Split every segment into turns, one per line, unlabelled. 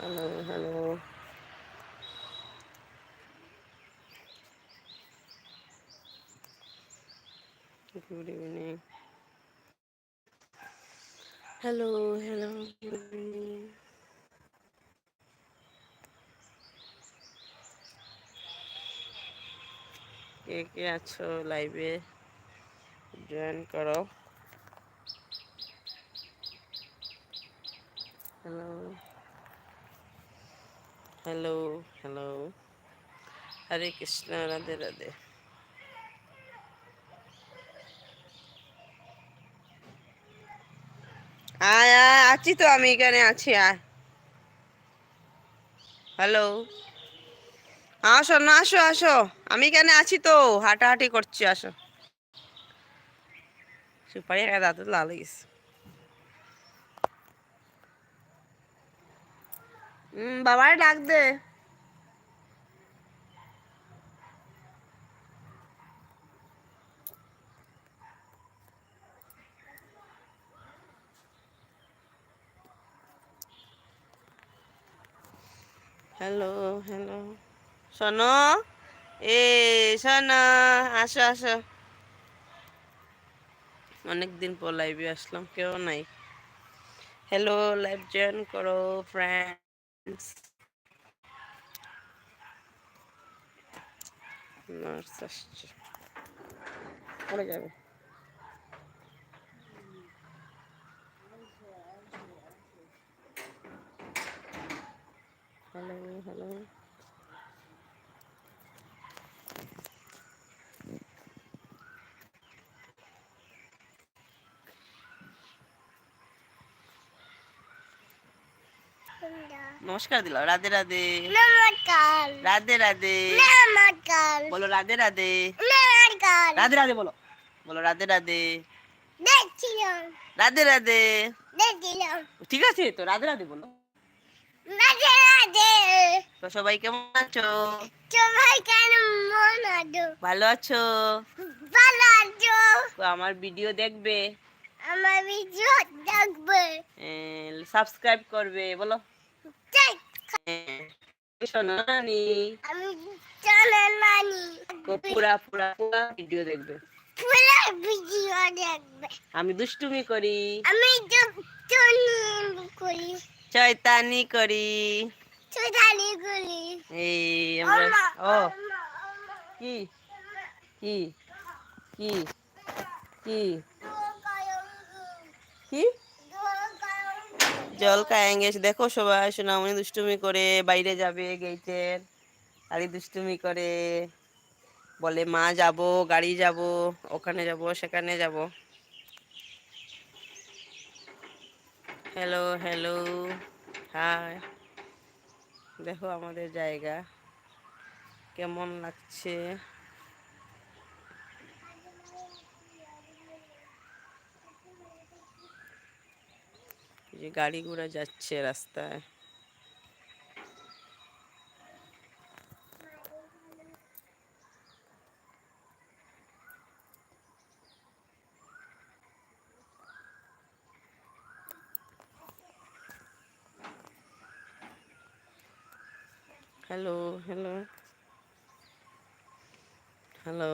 Hello hello good evening hello hello good evening কে কে আছো লাইভে জয়েন করো hello hello hello. Hare Krishna, Radhe Radhe. আয় আয়, আছি তো আমি এখানে, আছি, আয়। হ্যালো। আসো, না, আসো আসো। আমি এখানে আছি তো, হাঁটাহাঁটি করছি, আসো। সুপারি একটা দাঁত লাল গেছে। বাবারে ডাক দে। হ্যালো হ্যালো শোনো, এ, শোনো, আসো আসো। অনেকদিন পর লাইভে আসলাম, কেউ নাই। হ্যালো লাইভ জয়েন করো ফ্রেন্ডস নার্স আসছে পড়ে যাবে হ্যালো হ্যালো নমস্কার। দিলাম রাধে রাধে।
নমস্কার।
রাধে রাধে।
নমস্কার।
বলো রাধে রাধে।
নমস্কার।
রাধে রাধে বলো। বলো রাধে রাধে।
দেখছিলাম।
রাধে রাধে।
দেখছিলাম।
ঠিক আছে তো রাধে রাধে বলো।
মাঝে মাঝে
তো সবাই কেমন আছো?
সবাই কেন মন আছো
ভালো আছো?
ভালো আছো?
আমার ভিডিও দেখবে।
আমার ভিডিও দেখবে।
সাবস্ক্রাইব করবে বলো।
দেখ,
শোনো নানি।
আমি
পুরা পুরা পুরা ভিডিও দেখবে।
পুরো ভিডিও দেখবে।
আমি দুষ্টুমি করি।
আমি চুনি করি।
শয়তানি করি।
চুদানি করি।
এই আমরা ও। কি? কি? কি? কি? কি? জল খায়েঙ্গে দেখো সবাই, সোনামণি দুষ্টুমি করে বাইরে যাবে গেটের গাড়ি দুষ্টুমি করে। বলে, মা যাব, গাড়ি যাব, ওখানে যাব, সেখানে যাব। হ্যালো হ্যালো হাই দেখো আমাদের জায়গা। কেমন লাগছে? যে গাড়ি ঘোড়া যাচ্ছে রাস্তায়। Hello hello. Hello.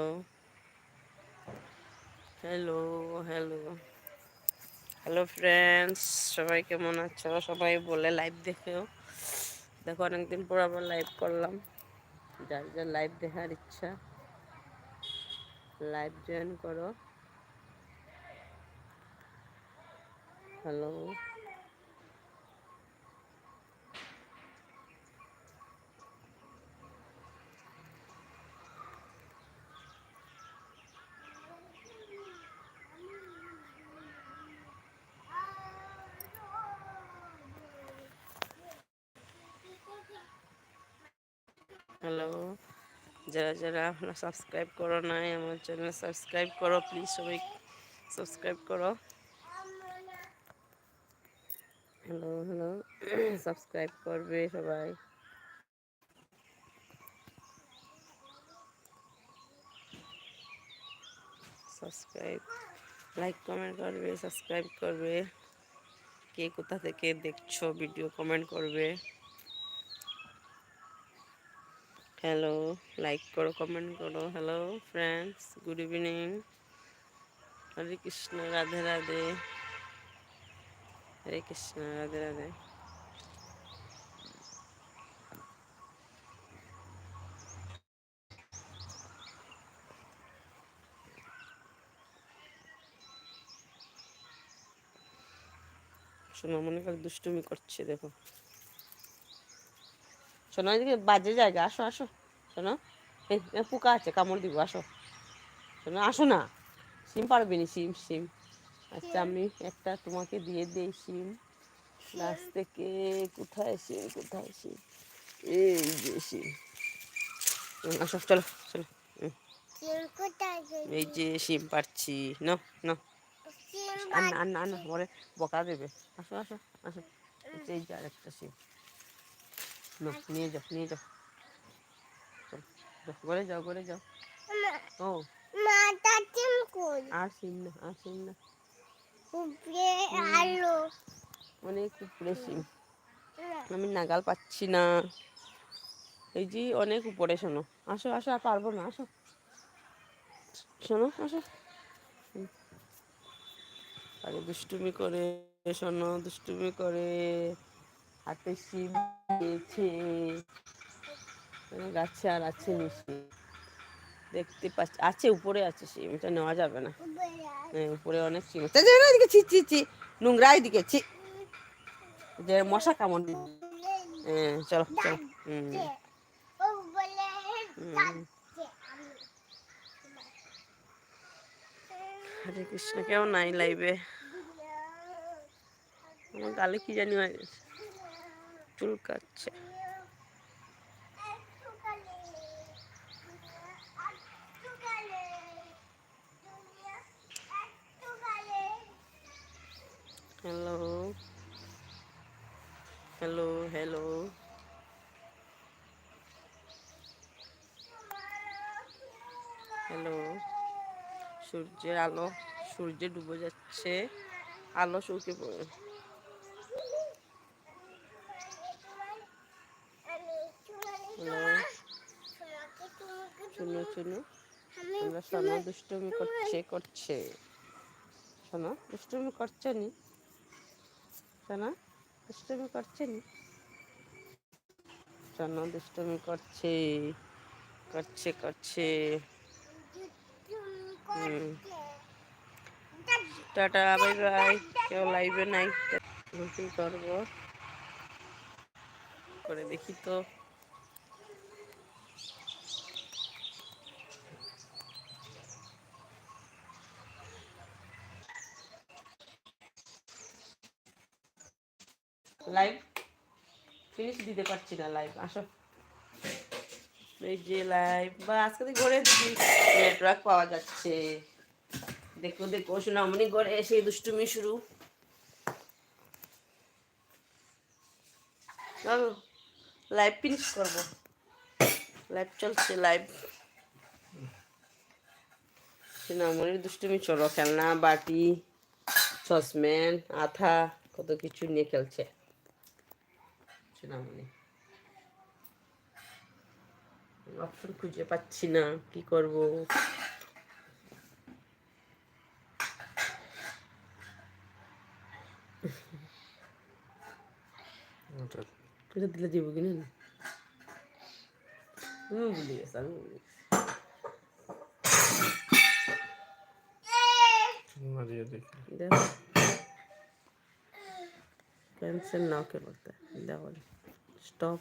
Hello hello. Hello friends সবাই কেমন আছে? সবাই বলে লাইভ দেখেও। দেখো, অনেকদিন পর আবার লাইভ করলাম। যার যার লাইভ দেখার ইচ্ছা। লাইভ জয়েন করো। Hello hello. যারা যারা এখনও সাবস্ক্রাইব করো নাই, আমার চ্যানেল সাবস্ক্রাইব করো প্লিজ সবাই সাবস্ক্রাইব করো। হ্যালো হ্যালো সাবস্ক্রাইব করবে সবাই। সাবস্ক্রাইব লাইক কমেন্ট করবে সাবস্ক্রাইব করবে। কে কোথা থেকে দেখছ ভিডিও কমেন্ট করবে? হ্যালো লাইক করো কমেন্ট করো hello friends good evening Hare Krishna Radhe Radhe Hare Krishna Radhe Radhe শোনো, মনে করে দুষ্টুমি করছে, দেখো। শোনো এদিকে বাজে জায়গা আসো আসো। শোনো এই পোকা আছে কামড় দিব আসো। শোনো আসো না। সিম পারবে নি সিম সিম আচ্ছা আমি একটা তোমাকে দিয়ে দিই সিম গাছ থেকে কোথায় সিম কোথায় সিম এই যে সিম আসো চলো চলো এই যে সিম পারছি না না আন্না আন্না আন্না পরে বকা দেবে। আসো আসো আসো। এই যে আরেকটা সিম নাও, নিয়ে যাও নিয়ে যাও চলো, যাও, ঘরে যাও ও
মাথা সিম কই
আর সিম না আর সিম না
উপরে আলো
অনেক উপরে সিম আমি নাগাল পাচ্ছি না এই যে অনেক উপরে শোনো আসো আসো আর পারব না আসো শোনো আসো। আরে দুষ্টুমি করে শোনো দুষ্টুমি করে হাতে সিম দিয়েছে। গাছে আর আছে নিশি দেখতে পাচ্ছি আছে উপরে আছে সিম এটা নেওয়া যাবে না। হ্যাঁ, উপরে অনেক যে, এদিকে ছি ছি ছি নোংরা এদিকে ছি। যে মশা দিবে হ্যাঁ চলো চলো হুম। হরে কৃষ্ণ কেউ নাই লাইভে আমার গালে কি জানি হয়ে। গেছে চুলকাচ্ছে। হ্যালো হ্যালো হ্যালো হ্যালো সূর্যের আলো সূর্যে ডুবে যাচ্ছে। আলো শুকে পড়ে হ্যালো চুনো চুনো আমরা সোনা দুষ্টুমি করছে করছে। সোনা দুষ্টুমি করছে নি? সোনা দুষ্টুমি করছে নি? সোনা দুষ্টুমি করছে করছে করছে। Tata, bye bye. কেউ লাইভে নাই কি করব। করে দেখি তো। লাইভ ফিনিশ দিতে পারছি না লাইভ আসো। এই যে লাইভ বা আজকে তো ঘরে নেটওয়ার্ক পাওয়া যাচ্ছে। দেখো দেখো সোনামণি ঘরে এসে দুষ্টুমি শুরু। চলো লাইভ ফিনিশ করব। লাইভ চলছে লাইভ সোনামণির দুষ্টুমি চলো, খেলনা, বাটি সসম্যান আথা কত কিছু নিয়ে খেলছে। সোনামণি অপশন খুঁজে পাচ্ছি না কি করব? এটা দিলে দিব কিনা? না তুমি ভুলে গেছো আমি ভুলে বলতে। দেখো স্টপ